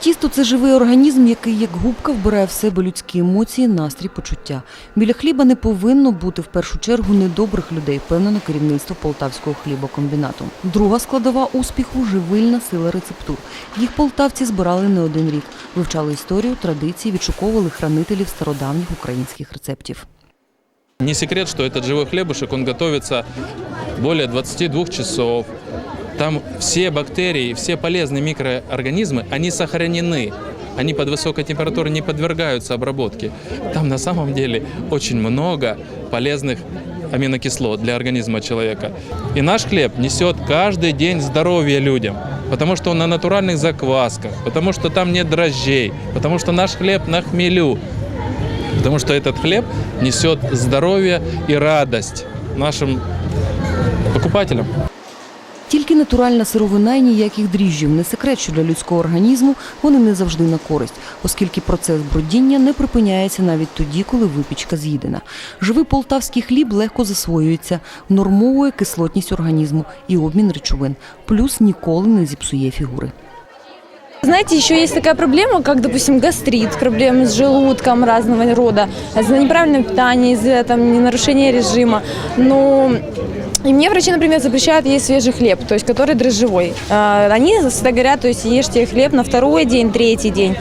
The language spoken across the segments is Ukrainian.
Тісто це живий організм, який як губка вбирає в себе людські емоції, настрій, почуття. Біля хліба не повинно бути в першу чергу недобрих людей, впевнено керівництво полтавського хлібокомбінату. Друга складова успіху живильна сила рецептур. Їх полтавці збирали не один рік, вивчали історію, традиції, відшуковували хранителів стародавніх українських рецептів. Не секрет, что этот живой хлебушек, он готовится более 22 часов. Там все бактерии, все полезные микроорганизмы, они сохранены. Они под высокой температурой не подвергаются обработке. Там на самом деле очень много полезных аминокислот для организма человека. И наш хлеб несет каждый день здоровье людям, потому что он на натуральных заквасках, потому что там нет дрожжей, потому что наш хлеб на хмелю, потому что этот хлеб несет здоровье и радость нашим покупателям. Тільки натуральна сировина і ніяких дріжджів. Не секрет, що для людського організму вони не завжди на користь, оскільки процес бродіння не припиняється навіть тоді, коли випічка з'їдена. Живий полтавський хліб легко засвоюється, нормовує кислотність організму і обмін речовин, плюс ніколи не зіпсує фігури. Знаете, еще есть такая проблема, как, допустим, гастрит, проблемы с желудком разного рода, из-за неправильного питания, из-за там, нарушения режима. Но и мне врачи, например, запрещают есть свежий хлеб, то есть который дрожжевой. А, Они всегда говорят, то есть ешьте хлеб на второй день, третий день.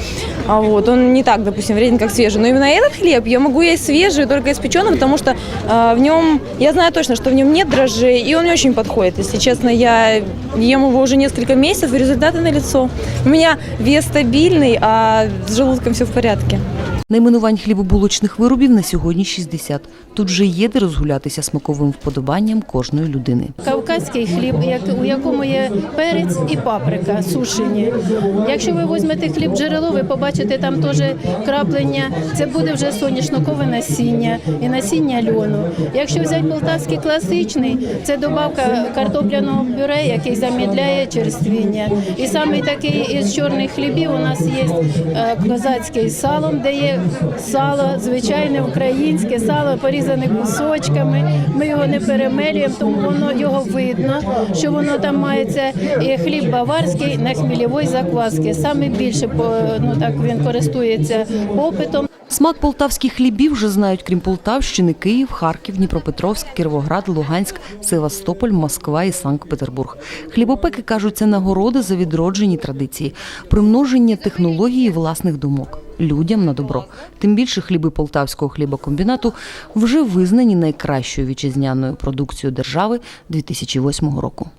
А Вот, он не так, допустим, вреден, как свежий. Но именно этот хлеб я могу есть свежий, только испеченный, потому что а, в нем, я знаю точно, что в нем нет дрожжей, и он мне очень подходит. Если честно, я ем его уже несколько месяцев, и результаты налицо. У меня вес стабильный, а с желудком все в порядке. Найменувань хлібобулочних виробів на сьогодні 60. Тут вже є де розгулятися смаковим вподобанням кожної людини. Кавказький хліб, у якому є перець і паприка сушені. Якщо ви візьмете хліб джерело, ви побачите там теж краплення. Це буде вже соняшникове насіння і насіння льону. Якщо взяти полтавський класичний, це добавка картопляного пюре, який замідляє черствіння. І саме такий із чорних хлібів у нас є е, козацький салом, де є сало, звичайне українське сало порізане кусочками. Ми його не перемелюємо, тому воно його видно, що воно там мається. І хліб баварський на хмельовій закваски. Саме більше ну так він користується попитом. Смак полтавських хлібів вже знають, крім Полтавщини, Київ, Харків, Дніпропетровськ, Кіровоград, Луганськ, Севастополь, Москва і Санкт-Петербург. Хлібопеки кажуть, це нагороди за відроджені традиції, примноження технологій і власних думок. Людям на добро. Тим більше хліби полтавського хлібокомбінату вже визнані найкращою вітчизняною продукцією держави 2008 року.